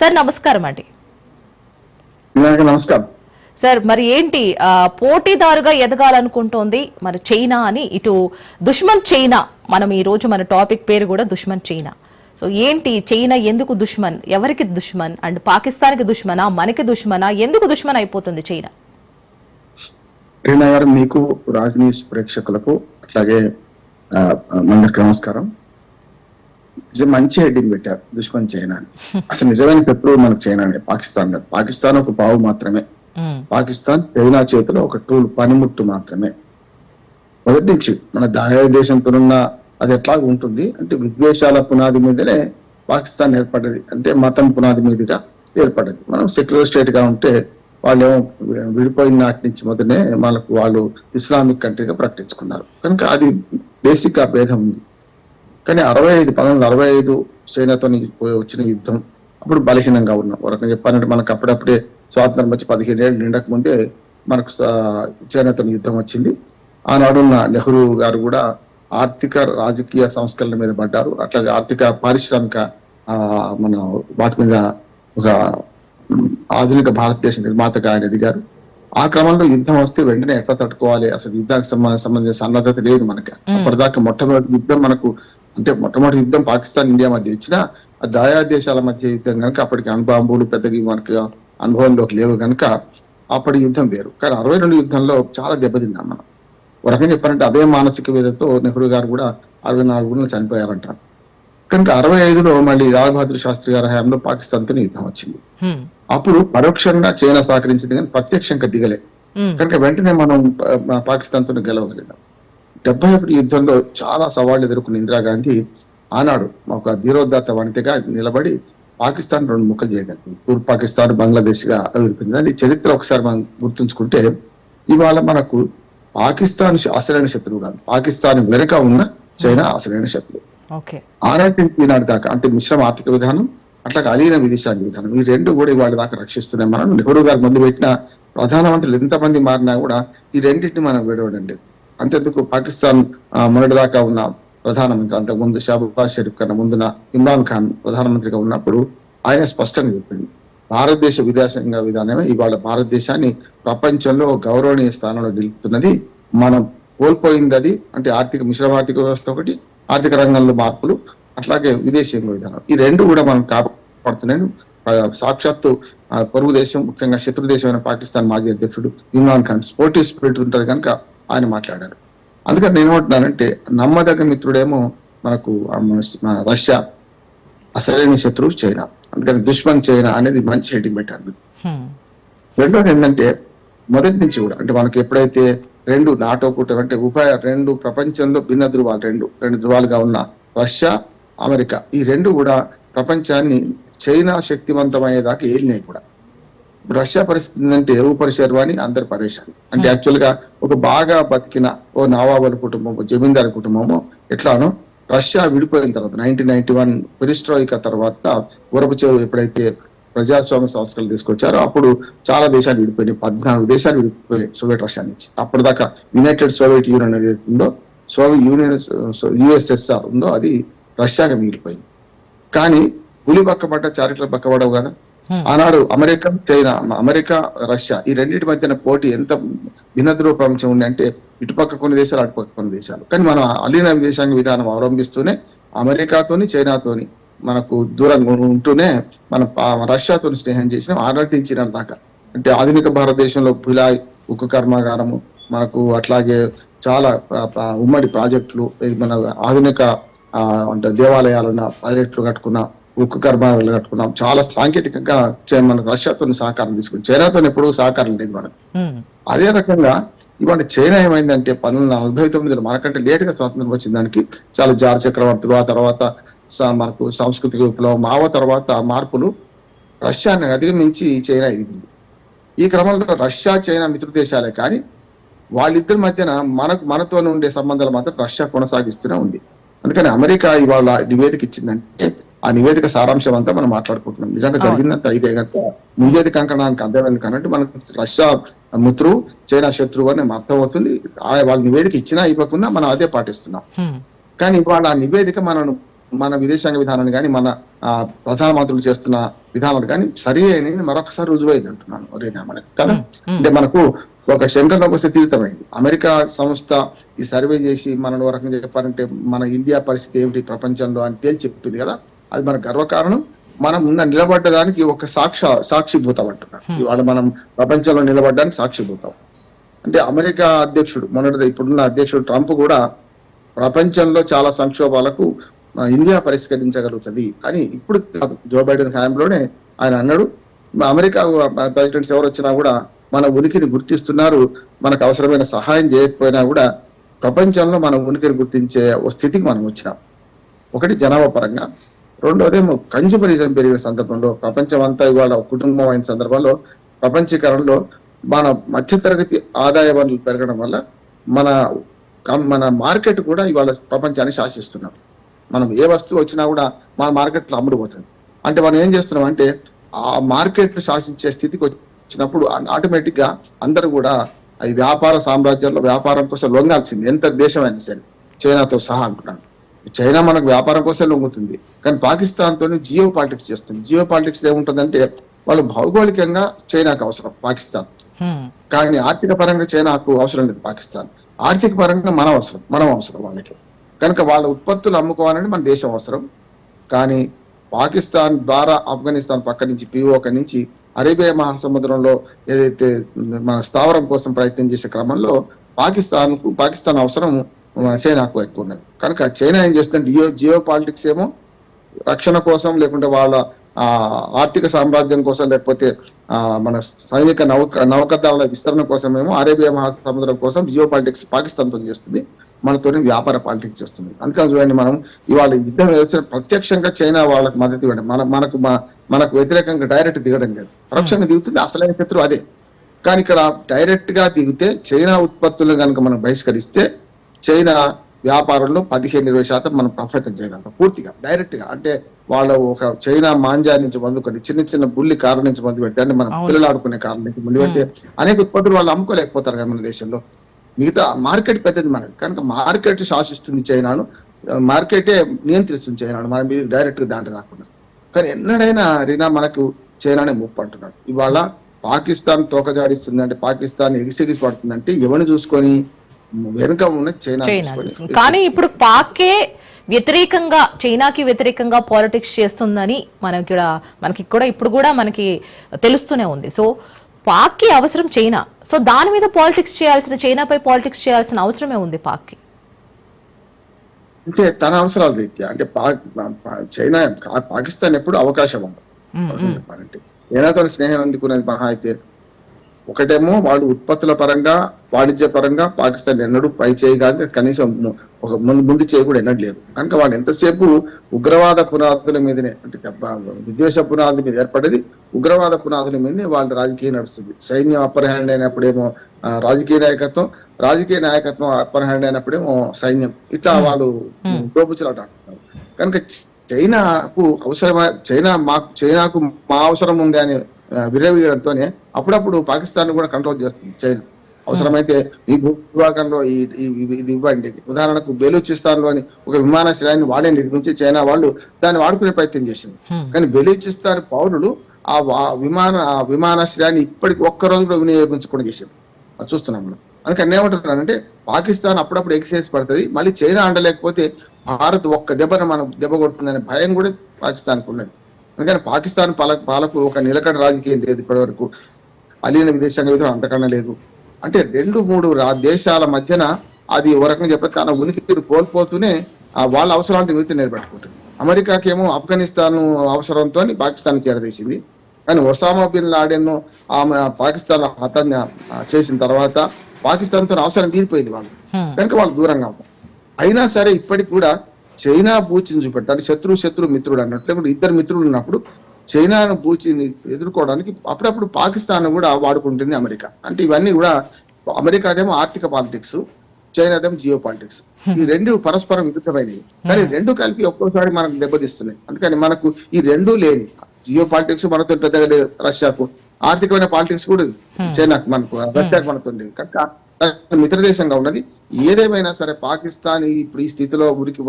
Sir నమస్కారం అండి. నమస్కారం. సార్ మరి ఏంటి పోటీదారుగా ఎదగాలనుకుంటోంది మరి చైనా అని ఇటు దుష్మన్ చైనా మనం ఈ రోజు మన టాపిక్ పేరు కూడా దుష్మన్ చైనా. సో ఏంటి చైనా ఎందుకు దుష్మన్? ఎవరికి దుష్మన్? అండ్ పాకిస్తాన్కి దుష్మనా? మనకి దుష్మనా? ఎందుకు దుష్మన్ అయిపోతుంది చైనా? రీనా గారు మీకు రాజ్ న్యూస్ ప్రేక్షకులకు అట్లాగే మందరికి నమస్కారం. మంచి హెడ్డింగ్ పెట్టారు దుష్మన్ చైనా అని. అసలు నిజమైన శత్రువు మనకు చైనానే పాకిస్తాన్ కాదు. పాకిస్తాన్ ఒక పావు మాత్రమే. పాకిస్తాన్ చైనా చేతిలో ఒక టూల్ పనిముట్టు మాత్రమే. మొదటి నుంచి మన దేశంతో ఉన్న అది ఎట్లా ఉంటుంది అంటే విద్వేషాల పునాది మీదనే పాకిస్తాన్ ఏర్పడ్డది. అంటే మతం పునాది మీదుగా ఏర్పడ్డది. మనం సెక్యులర్ స్టేట్గా ఉంటే వాళ్ళు ఏమో విడిపోయిన నాటి నుంచి మొదలనే మనకు వాళ్ళు ఇస్లామిక్ కంట్రీగా ప్రకటించుకున్నారు. కనుక అది బేసిక్ ఆ భేదం ఉంది. కానీ అరవై ఐదు పంతొమ్మిది అరవై ఐదు చైనాతో వచ్చిన యుద్ధం అప్పుడు బలహీనంగా ఉన్నాం. ఒక రకంగా చెప్పాలంటే మనకు అప్పుడప్పుడే స్వాతంత్రం వచ్చి పదిహేను ఏళ్ళు నిండక ముందే మనకు చైనాతో యుద్ధం వచ్చింది. ఆనాడున్న నెహ్రూ గారు కూడా ఆర్థిక రాజకీయ సంస్కరణ మీద పడ్డారు. అట్లాగే ఆర్థిక పారిశ్రామిక ఆ మన వాటి మీద ఒక ఆధునిక భారతదేశ నిర్మాతగా ఆయన ఎదిగారు. ఆ క్రమంలో యుద్ధం వస్తే వెంటనే ఎట్లా తట్టుకోవాలి? అసలు యుద్ధానికి సంబ- సంబంధించిన సన్నద్ధత లేదు మనకి. అప్పటిదాకా మొట్టమొదటి యుద్ధం మనకు అంటే మొట్టమొదటి యుద్ధం పాకిస్తాన్ ఇండియా మధ్య ఇచ్చిన ఆ దాయా దేశాల మధ్య యుద్ధం కనుక అప్పటికి అణుబాంబులు పెద్దగా మనకి అనుభవంలోకి లేవు కనుక అప్పటి యుద్ధం వేరు. కానీ అరవై రెండు యుద్ధంలో చాలా దెబ్బతిన్నాం మనం. ఒక రకంగా చెప్పాలంటే అదే మానసిక వేదతో నెహ్రూ గారు కూడా అరవై నాలుగులో చనిపోయారంటారు కనుక అరవై ఐదులో మళ్ళీ లాల్ బహదూర్ శాస్త్రి గారి హయాంలో పాకిస్తాన్తో యుద్ధం వచ్చింది. అప్పుడు పరోక్షంగా చైనా సహకరించింది కానీ ప్రత్యక్షంగా దిగలే. కనుక వెంటనే మనం పాకిస్తాన్తో గెలవగలిగాం. డెబ్బై ఒకటి యుద్ధంలో చాలా సవాళ్ళు ఎదుర్కొన్న ఇందిరాగాంధీ ఆనాడు ఒక ధీరోదాత్త వనితగా నిలబడి పాకిస్తాన్ రెండు ముక్కలు చేయగలిగింది. తూర్పు పాకిస్తాన్ బంగ్లాదేశ్గా అభివృద్ధి దాని చరిత్ర ఒకసారి మనం గుర్తుంచుకుంటే ఇవాళ మనకు పాకిస్తాన్ అసలైన శత్రువు కాదు. పాకిస్తాన్ వెనుక ఉన్న చైనా అసలైన శత్రువు. ఆనాటి ఈనాటి దాకా అంటే మిశ్రమ ఆర్థిక విధానం అట్లా అలీన విదేశాంగ విధానం ఈ రెండు కూడా ఇవాళ దాకా రక్షిస్తున్నాయి. మనం నెహ్రూ గారు ముందు పెట్టిన ప్రధానమంత్రులు ఎంతమంది మారినా కూడా ఈ రెండింటిని మనం విడవడండి. అంతేందుకు పాకిస్తాన్ ఆ, మొన్నటిదాకా ఉన్న ప్రధానమంత్రి అంతకుముందు షాబాజ్ షరీఫ్ కన్నా ముందున ఇమ్రాన్ ఖాన్ ప్రధానమంత్రిగా ఉన్నప్పుడు ఆయన స్పష్టంగా చెప్పింది భారతదేశ విదేశాంగ విధానమే ఇవాళ భారతదేశాన్ని ప్రపంచంలో గౌరవనీయ స్థానంలో నిలుపుతున్నది. మనం కోల్పోయింది అది అంటే ఆర్థిక మిశ్రమ ఆర్థిక వ్యవస్థ ఒకటి ఆర్థిక రంగంలో మార్పులు అట్లాగే విదేశీయంగ విధానం. ఈ రెండు కూడా మనం కాపాడుతున్నాయి ఆ, సాక్షాత్తు పొరుగు దేశం ముఖ్యంగా శత్రు దేశమైన పాకిస్తాన్ మాజీ అధ్యక్షుడు ఇమ్రాన్ ఖాన్ స్పోర్టివ్ స్పిరిట్ ఉంటది కనుక ఆయన మాట్లాడారు. అందుకని నేను ఏమంటున్నానంటే నమ్మదగ్గ మిత్రుడేమో మనకు రష్యా. అసలైన శత్రువు చైనా. అందుకని దుష్మన్ చైనా అనేది మంచి హెడ్డింగ్ పెట్టారు. రెండోది ఏంటంటే మొదటి నుంచి కూడా అంటే మనకి ఎప్పుడైతే రెండు నాటో కూటమి అంటే ఉభయ రెండు ప్రపంచంలో భిన్న ధృవాలు రెండు రెండు ధృవాలుగా ఉన్న రష్యా అమెరికా. ఈ రెండు కూడా ప్రపంచాన్ని చైనా శక్తివంతమయ్యేదాకా ఏలినాయి కూడా. రష్యా పరిస్థితి ఏంటంటే ఏ పరిశర్వాణి అందరు పరేషాన్. అంటే యాక్చువల్గా ఒక బాగా బతికిన ఓ నవాబుల కుటుంబం జమీందారు కుటుంబము ఎట్లానో రష్యా విడిపోయిన తర్వాత నైన్టీన్ నైన్టీ వన్ పెరిస్ట్రాయిక తర్వాత గురపచేవు ఎప్పుడైతే ప్రజాస్వామ్య సంస్కరణలు తీసుకొచ్చారో అప్పుడు చాలా దేశాలు విడిపోయినాయి. పద్నాలుగు దేశాలు విడిపోయినాయి సోవియట్ రష్యా నుంచి. అప్పటిదాకా యునైటెడ్ సోవియట్ యూనియన్ ఏదైతే ఉందో సోవియట్ యూనియన్ యుఎస్ఎస్ఆర్ ఉందో అది రష్యాగా మిగిలిపోయింది. కానీ పులి పక్కబడ్డ చారిట్ల పక్కబడవు కదా. ఆనాడు అమెరికా చైనా అమెరికా రష్యా ఈ రెండింటి మధ్యన పోటీ ఎంత భిన్నద్రువ ప్రపంచం ఉంది అంటే ఇటుపక్క కొన్ని దేశాలు అటుపక్క కొన్ని దేశాలు. కానీ మనం అలీన విదేశాంగ విధానం అవలంబిస్తూనే అమెరికాతోని చైనాతోని మనకు దూరంగా ఉంటూనే మన రష్యాతోని స్నేహం చేసినాం ఆనాటించిన దాకా. అంటే ఆధునిక భారతదేశంలో భిలాయ్ ఉక్కు కర్మాగారము మనకు అట్లాగే చాలా ఉమ్మడి ప్రాజెక్టులు మన ఆధునిక అంటే దేవాలయాలున్న ప్రాజెక్టులు కట్టుకున్న ఉక్కు కర్మాగారాలు కట్టుకున్నాం చాలా సాంకేతికంగా మనకు రష్యాతో సహకారం తీసుకుని చైనాతో ఎప్పుడూ సహకారం లేదు మనకు. అదే రకంగా ఇవాళ చైనా ఏమైందంటే పంతొమ్మిది వందల నలభై తొమ్మిదిలో మనకంటే లేట్గా స్వాతంత్రం వచ్చిన దానికి చాలా జార్ చక్రవర్తులు ఆ తర్వాత మనకు సాంస్కృతిక విప్లవం మావ తర్వాత మార్పులు రష్యాని అధిగమించి చైనా ఎదిగింది. ఈ క్రమంలో రష్యా చైనా మిత్ర దేశాలే కానీ వాళ్ళిద్దరి మధ్యన మనకు మనతో ఉండే సంబంధాలు మాత్రం రష్యా కొనసాగిస్తూనే ఉంది. అందుకని అమెరికా ఇవాళ నివేదిక ఇచ్చిందంటే ఆ నివేదిక సారాంశం అంతా మనం మాట్లాడుకుంటున్నాం. నిజంగా. జరిగిందంత అయితే కనుక ముందేది కంకణానికి అర్థమైంది కాబట్టి మనకు రష్యా మిత్రువు చైనా శత్రువు అని మనకు అర్థమవుతుంది. ఆ వాళ్ళ నివేదిక ఇచ్చినా ఇవ్వకుండా మనం అదే పాటిస్తున్నాం. కానీ ఇవాళ ఆ నివేదిక మనం మన విదేశాంగ విధానాన్ని కానీ మన ఆ, ప్రధానమంత్రులు చేస్తున్న విధానాలు కానీ సరి అని మరొకసారి రుజువైంది అంటున్నాను. ఒరేనా మనకు కదా? అంటే మనకు ఒక శంకర్లోకి వస్తే తీర్థమైంది. అమెరికా సంస్థ ఈ సర్వే చేసి మనం రకంగా చెప్పాలంటే మన ఇండియా పరిస్థితి ఏమిటి ప్రపంచంలో అని తేల్చి చెప్పింది కదా. అది మన గర్వకారణం మనం ఉన్న నిలబడ్డదానికి ఒక సాక్ష సాక్షిభూతం అంటున్నాం ఇవాళ మనం ప్రపంచంలో నిలబడడానికి సాక్షిభూతం. అంటే అమెరికా అధ్యక్షుడు మొన్నటి ఇప్పుడున్న అధ్యక్షుడు ట్రంప్ కూడా ప్రపంచంలో చాలా సంక్షోభాలకు ఇండియా పరిష్కరించగలుగుతుంది. అని ఇప్పుడు జో బైడెన్ హయాంలోనే ఆయన అన్నాడు అమెరికా ప్రెసిడెంట్స్ ఎవరు వచ్చినా కూడా మన ఉనికిని గుర్తిస్తున్నారు మనకు అవసరమైన సహాయం చేయకపోయినా కూడా ప్రపంచంలో మన ఉనికిని గుర్తించే ఓ స్థితికి మనం వచ్చినాం. ఒకటి జనాభా పరంగా. రెండోదేమో కన్జ్యూమరిజం పెరిగిన సందర్భంలో ప్రపంచం అంతా ఇవాళ కుటుంబం అయిన సందర్భంలో ప్రపంచీకరణలో మన మధ్యతరగతి ఆదాయ వనరులు పెరగడం వల్ల మన మన మార్కెట్ కూడా ఇవాళ ప్రపంచాన్ని శాసిస్తున్నాం. మనం ఏ వస్తువు వచ్చినా కూడా మన మార్కెట్లో అమ్ముడుపోతుంది అంటే మనం ఏం చేస్తున్నాం అంటే ఆ మార్కెట్ శాసించే స్థితికి వచ్చినప్పుడు ఆటోమేటిక్గా అందరూ కూడా ఈ వ్యాపార సామ్రాజ్యాల్లో వ్యాపారం కోసం లొంగాల్సింది ఎంత దేశమైనా సరే. చైనాతో సహా అంటున్నాను. చైనా మనకు వ్యాపారం కోసం లొంగుతుంది. కానీ పాకిస్తాన్ తోని జియో పాలిటిక్స్ చేస్తుంది. జియో పాలిటిక్స్ ఏముంటుందంటే వాళ్ళు భౌగోళికంగా చైనాకు అవసరం పాకిస్తాన్. కానీ ఆర్థిక పరంగా చైనాకు అవసరం లేదు పాకిస్తాన్. ఆర్థిక పరంగా మనం అవసరం మనం అవసరం వాళ్ళకి. కనుక వాళ్ళ ఉత్పత్తులు అమ్ముకోవాలని మన దేశం అవసరం. కానీ పాకిస్తాన్ ద్వారా ఆఫ్ఘనిస్తాన్ పక్క నుంచి పిఓక నుంచి అరేబియా మహాసముద్రంలో ఏదైతే మన స్థావరం కోసం ప్రయత్నం చేసే క్రమంలో పాకిస్తాన్కు పాకిస్తాన్ అవసరం చైనాకు ఎక్కువ ఉన్నది. కనుక చైనా ఏం చేస్తుంది? జియో జియో పాలిటిక్స్ ఏమో రక్షణ కోసం లేకుంటే వాళ్ళ ఆ ఆర్థిక సామ్రాజ్యం కోసం లేకపోతే ఆ మన సైనిక నౌక నౌకదళాల విస్తరణ కోసమేమో అరేబియా మహాసముద్రం కోసం జియో పాలిటిక్స్ పాకిస్తాన్తో చేస్తుంది. మనతోని వ్యాపార పాలిటిక్స్ చేస్తుంది. అందుకని చూడండి మనం ఇవాళ యుద్ధం వచ్చిన ప్రత్యక్షంగా చైనా వాళ్ళకి మద్దతు ఇవ్వడం. మన మనకు మనకు వ్యతిరేకంగా డైరెక్ట్ దిగడం కాదు. పరోక్షంగా దిగుతుంది అసలైన శత్రువు అదే. కానీ ఇక్కడ డైరెక్ట్గా దిగితే చైనా ఉత్పత్తులను కనుక మనం బహిష్కరిస్తే చైనా వ్యాపారంలో పదిహేను ఇరవై శాతం మనం ప్రభావితం చేయగలుగుతాం పూర్తిగా డైరెక్ట్గా. అంటే వాళ్ళ ఒక చైనా మాంజా నుంచి మొదలుకొని చిన్న చిన్న బుల్లి కారు నుంచి మొదలు పెట్టి అంటే మనం. పిల్లలు ఆడుకునే కారు నుంచి మొదలు పెట్టి అనేక ఉత్పత్తులు వాళ్ళు అమ్ముకోలేకపోతారు కదా మన దేశంలో. మిగతా మార్కెట్ పెద్దది మనది. కనుక మార్కెట్ శాసిస్తుంది చైనాను మార్కెటే నియంత్రిస్తుంది చైనాను. మన మీద డైరెక్ట్గా దాంట్లో రాకుండా. కానీ ఎన్నడైనా రీనా మనకు చైనానే ముప్పు అంటున్నాడు ఇవాళ పాకిస్తాన్ తోకజాడిస్తుంది అంటే పాకిస్తాన్ ఎగిసెగిసి పడుతుందంటే ఎవరిని చూసుకొని వెనుక ఉన్న చైనా. కానీ ఇప్పుడు పాకే వ్యతిరేకంగా చైనాకి వ్యతిరేకంగా పాలిటిక్స్ చేస్తుందని మనకి మనకి కూడా ఇప్పుడు కూడా మనకి తెలుస్తూనే ఉంది. సో పాక్కి అవసరం చైనా. సో దాని మీద పాలిటిక్స్ చేయాల్సిన చైనాపై పాలిటిక్స్ చేయాల్సిన అవసరమే ఉంది పాక్కి. అంటే తన అవసరాల రీత్యా అంటే పాక్ చైనా పాకిస్తాన్ ఎప్పుడు అవకాశం ఉంది చెప్పాలంటే చైనాతో స్నేహం ఎందుకున్నది మహా అయితే. ఒకటేమో వాళ్ళు ఉత్పత్తుల పరంగా వాణిజ్య పరంగా పాకిస్తాన్ ఎన్నడూ పై చేయి కాదు కనీసం ఒక ముందు ముందు చేయి కూడా ఎన్నడూ లేదు. కనుక వాళ్ళు ఎంతసేపు ఉగ్రవాద పునాదుల మీదనే అంటే దెబ్బ- విద్వేష పునాదుల మీద ఏర్పడేది ఉగ్రవాద పునాదుల మీదనే వాళ్ళ రాజకీయం నడుస్తుంది. సైన్యం అప్పర్ హ్యాండ్ అయినప్పుడేమో రాజకీయ నాయకత్వం రాజకీయ నాయకత్వం అప్పర్ హ్యాండ్ అయినప్పుడేమో సైన్యం. ఇట్లా వాళ్ళు ఆడుతున్నారు. కనుక చైనాకు అవసరమై చైనా మా చైనాకు మా అవసరం ఉంది అని ఆ, విర్రవీయడంతోనే అప్పుడప్పుడు పాకిస్తాన్ కూడా కంట్రోల్ చేస్తుంది చైనా. అవసరమైతే ఈ భూభాగంలో ఇది ఇవ్వండి. ఉదాహరణకు బెలూచిస్తాన్లోని ఒక విమానాశ్రయాన్ని వాడే నిర్మించి చైనా వాళ్ళు దాన్ని వాడుకునే ప్రయత్నం చేసింది. కానీ బెలూచిస్తాన్ పౌరులు ఆ విమాన ఆ విమానాశ్రయాన్ని ఇప్పటికి ఒక్క రోజు కూడా వినియోగించకుండా చేశారు అది చూస్తున్నాం మనం. అందుకని ఏమంటున్నానంటే పాకిస్తాన్ అప్పుడప్పుడు ఎక్సైజ్ పడుతుంది. మళ్ళీ చైనా అండలేకపోతే భారత్ ఒక్క దెబ్బన మనం దెబ్బ కొడుతుందనే భయం కూడా పాకిస్తాన్కి ఉన్నది. అందుకని పాకిస్తాన్ పాలక పాలకులు ఒక నిలకడ రాజకీయం లేదు ఇప్పటి వరకు అలీన విదేశాంగ విధానం అంతకన్నా లేదు. అంటే రెండు మూడు రా- దేశాల మధ్యన అది ఓ రకంగా చెప్పదు తన ఉనికిని కోల్పోతూనే వాళ్ళ అవసరాలను మిగతా నిలబెట్టుకుంటుంది. అమెరికాకేమో ఆఫ్ఘనిస్తాన్ అవసరంతో పాకిస్తాన్ చేరదీసింది. కానీ ఒసామా బిన్ లాడెన్ ఆమె పాకిస్తాన్ ఆ, చేసిన తర్వాత పాకిస్తాన్తో అవసరం తీరిపోయింది వాళ్ళు. కనుక వాళ్ళు దూరంగా అయినా సరే ఇప్పటికి కూడా చైనా బూచిని చూపెట్టాలి. శత్రువు శత్రు మిత్రుడు అన్నట్టు లేకుంటే ఇద్దరు మిత్రులు ఉన్నప్పుడు చైనాను బూచిని ఎదుర్కోవడానికి అప్పుడప్పుడు పాకిస్తాన్ కూడా వాడుకుంటుంది అమెరికా. అంటే ఇవన్నీ కూడా అమెరికాదేమో ఆర్థిక పాలిటిక్స్ చైనాదేమో జియో పాలిటిక్స్ ఈ రెండు పరస్పరం విరుద్ధమైనవి. కానీ రెండు కలిపి ఒక్కోసారి మనకు దెబ్బతీస్తున్నాయి. అందుకని మనకు ఈ రెండు లేని జియో పాలిటిక్స్ మనతో పెద్దగా రష్యాకు ఆర్థికమైన పాలిటిక్స్ కూడా. చైనాకు మనకు రష్యాకు మనతో లేదు. కనుక మిత్ర దేశంగా ఉన్నది. ఏదేమైనా సరే పాకిస్తాన్ ఇప్పుడు ఈ స్థితిలో ఉరికి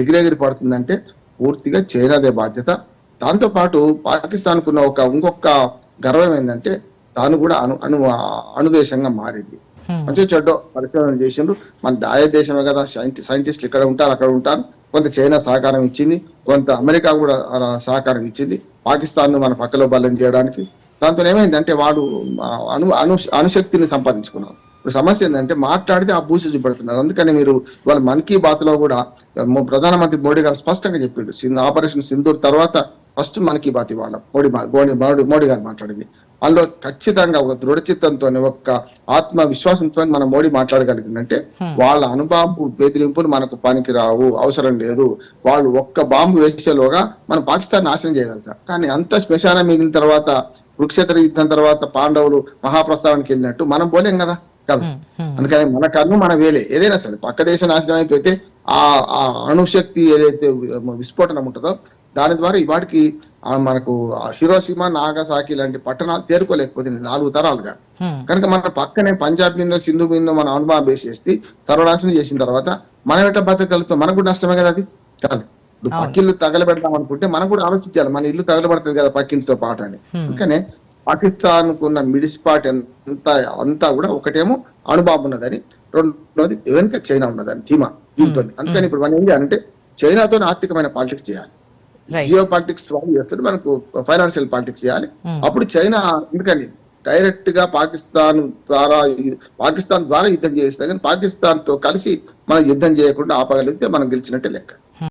ఎగిరెగిరి పడుతుందంటే పూర్తిగా చైనాదే బాధ్యత. దాంతో పాటు పాకిస్తాన్ కున్న ఒక ఇంకొక గర్వం ఏంటంటే తాను కూడా అణు అణు అణుదేశంగా మారింది. మంచి చెడ్డ పరిశోధన చేసిండ్రు. మన దాయ దేశమే కదా సైంటి- సైంటిస్టులు ఇక్కడ ఉంటారు అక్కడ ఉంటారు. కొంత చైనా సహకారం ఇచ్చింది కొంత అమెరికా కూడా సహకారం ఇచ్చింది. పాకిస్తాన్ను మన పక్కలో బలం చేయడానికి. దాంతో ఏమైందంటే వాడు ఆ, అణు అణు అణుశక్తిని సంపాదించుకున్నాడు. ఇప్పుడు సమస్య ఏంటంటే మాట్లాడితే ఆ బూసి చూపెడుతున్నారు. అందుకని మీరు ఇవాళ మన్ కీ బాత్లో కూడా ప్రధానమంత్రి మోడీ గారు స్పష్టంగా చెప్పిండు. సింధు ఆపరేషన్ సింధూర్ తర్వాత ఫస్ట్ మన్ కీ బాత్ ఇవాళ మోడీ మోడీ మోడీ గారు మాట్లాడింది. అందులో ఖచ్చితంగా ఒక దృఢ చిత్తంతో ఒక ఆత్మ విశ్వాసంతో మన మోడీ మాట్లాడగలిగిందంటే వాళ్ళ అణుబాంబు బెదిరింపులు మనకు పనికి రావు అవసరం లేదు. వాళ్ళు ఒక్క బాంబు వేసేలోగా మనం పాకిస్తాన్ నాశనం చేయగలుగుతాం. కానీ అంత శ్మశానం మిగిలిన తర్వాత కురుక్షేత్ర యుద్ధం తర్వాత పాండవులు మహాప్రస్థానానికి వెళ్ళినట్టు మనం పోలేం కదా? కాదు. అందుకని మన కన్ను మన వేలే. ఏదైనా సరే పక్క దేశం నాశనం అయిపోతే ఆ ఆ అణుశక్తి ఏదైతే విస్ఫోటనం ఉంటుందో దాని ద్వారా ఇవాటికి మనకు ఆ హిరోషిమా నాగసాకి లాంటి పట్టణాలు తేరుకోలేకపోతుంది నాలుగు తరాలుగా. కనుక మన పక్కనే పంజాబ్ మీద సింధు మీద మన అనుభవం వేసేసి సర్వనాశనం చేసిన తర్వాత మనం ఎట్లా బతకగలుగుతాం. మనకు కూడా నష్టమే కదా అది? కాదు. ఇప్పుడు. పక్కిల్లు తగలబెడదాం అనుకుంటే మనం కూడా ఆలోచించాలి. మన ఇల్లు తగలబడుతుంది కదా పక్కింటితో పాటు అని. అందుకనే పాకిస్తాన్ కున్న మిడిసిపాట్ అంతా అంతా కూడా ఒకటేమో అణుబాంబు ఉన్నదని రెండోది వెనుక చైనా ఉన్నదని ధీమా దీంతో అందుకని ఇప్పుడు మనం ఏం చేయాలంటే చైనాతో ఆర్థికమైన పాలిటిక్స్ చేయాలి. జియో పాలిటిక్స్ వాళ్ళు చేస్తుంటే మనకు ఫైనాన్షియల్ పాలిటిక్స్ చేయాలి. Hmm. అప్పుడు చైనా ఎందుకని? డైరెక్ట్గా పాకిస్తాన్ ద్వారా పాకిస్తాన్ ద్వారా యుద్ధం చేస్తే కానీ పాకిస్తాన్తో కలిసి మనం యుద్ధం చేయకుండా ఆపగలిగితే మనం గెలిచినట్టే లెక్క.